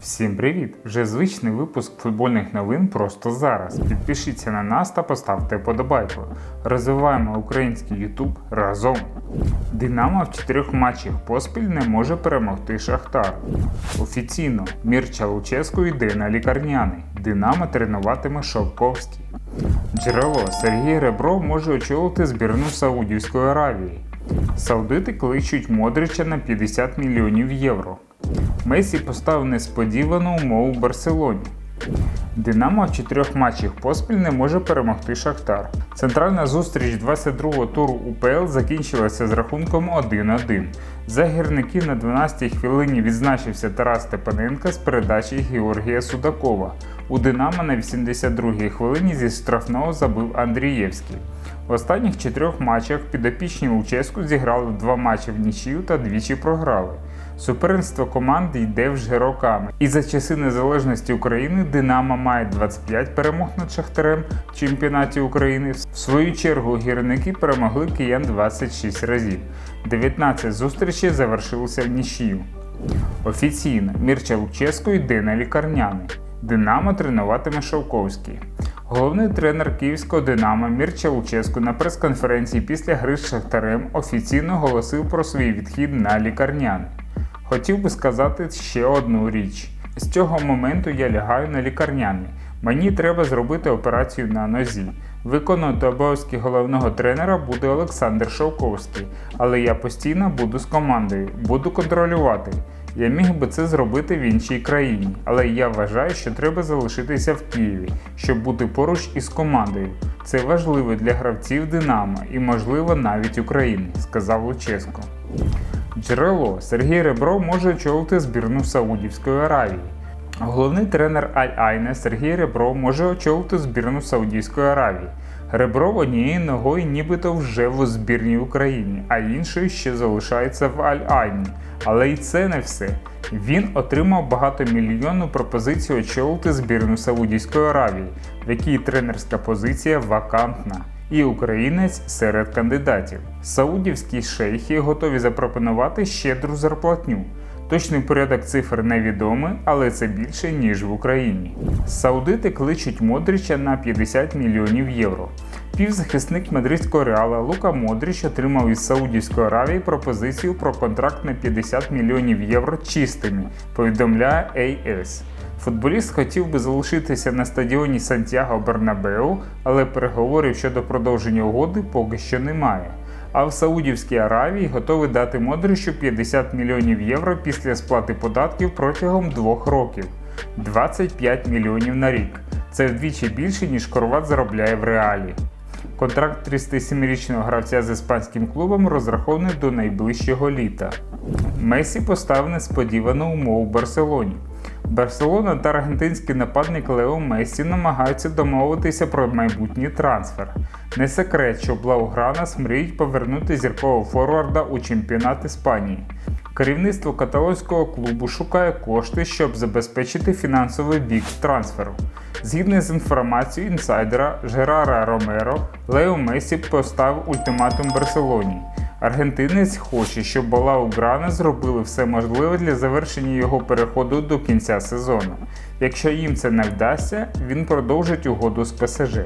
Всім привіт! Вже звичний випуск футбольних новин просто зараз. Підпишіться на нас та поставте подобайку. Розвиваємо український YouTube разом. Динамо в чотирьох матчах поспіль не може перемогти Шахтар. Офіційно Мірча Луческу йде на лікарняний. Динамо тренуватиме Шовковський. Джерело Сергій Ребров може очолити збірну Саудівської Аравії. Саудити кличуть Модрича на 50 мільйонів євро. Месі поставив несподівану умову Барселоні. Динамо в чотирьох матчах поспіль не може перемогти Шахтар. Центральна зустріч 22-го туру УПЛ закінчилася з рахунком 1-1. За гірники на 12-й хвилині відзначився Тарас Степаненко з передачі Георгія Судакова. У Динамо на 82-й хвилині зі штрафного забив Андрієвський. В останніх чотирьох матчах підопічні Луческу зіграли два матчі в нічию та двічі програли. Суперництво команди йде вже роками. І за часи незалежності України Динамо має 25 перемог над Шахтарем в чемпіонаті України. В свою чергу гірники перемогли киян 26 разів. 19 зустрічей завершилися в нічию. Офіційно Мірча Луческо йде на лікарняний. Динамо тренуватиме Шовковський. Головний тренер київського Динамо Мірча Луческо на прес-конференції після гри з Шахтарем офіційно оголосив про свій відхід на лікарняний. Хотів би сказати ще одну річ: з цього моменту я лягаю на лікарняний. Мені треба зробити операцію на нозі. Виконувати обов'язки головного тренера буде Олександр Шовковський, але я постійно буду з командою, буду контролювати. Я міг би це зробити в іншій країні, але я вважаю, що треба залишитися в Києві, щоб бути поруч із командою. Це важливо для гравців Динамо і, можливо, навіть України, сказав Луческо. Джерело Сергій Ребров може очолити збірну Саудівської Аравії. Головний тренер Аль-Айне Сергій Ребров може очолити збірну Саудівської Аравії. Ребров однією ногою нібито вже в збірній Україні, а іншою ще залишається в Аль-Айні. Але й це не все. Він отримав багатомільйонну пропозицію очолити збірну Саудівської Аравії, в якій тренерська позиція вакантна. І українець серед кандидатів. Саудівські шейхи готові запропонувати щедру зарплатню. Точний порядок цифр невідомий, але це більше, ніж в Україні. Саудити кличуть Модрича на 50 мільйонів євро. Півзахисник мадридського реала Лука Модрич отримав із Саудівської Аравії пропозицію про контракт на 50 мільйонів євро чистими, повідомляє AS. Футболіст хотів би залишитися на стадіоні Сантьяго Бернабеу, але переговорів щодо продовження угоди поки що немає. А в Саудівській Аравії готові дати Модричу 50 мільйонів євро після сплати податків протягом двох років 25 мільйонів на рік. Це вдвічі більше, ніж Хорват заробляє в реалі. Контракт 37-річного гравця з іспанським клубом розрахований до найближчого літа. Месі поставив несподівану умову Барселоні. Барселона та аргентинський нападник Лео Месі намагаються домовитися про майбутній трансфер. Не секрет, що Блаугранас мріють повернути зіркового форварда у чемпіонат Іспанії. Керівництво каталонського клубу шукає кошти, щоб забезпечити фінансовий бік трансферу. Згідно з інформацією інсайдера Жерара Ромеро, Лео Месі поставив ультиматум Барселоні. Аргентинець хоче, щоб Балау Грана зробили все можливе для завершення його переходу до кінця сезону. Якщо їм це не вдасться, він продовжить угоду з ПСЖ.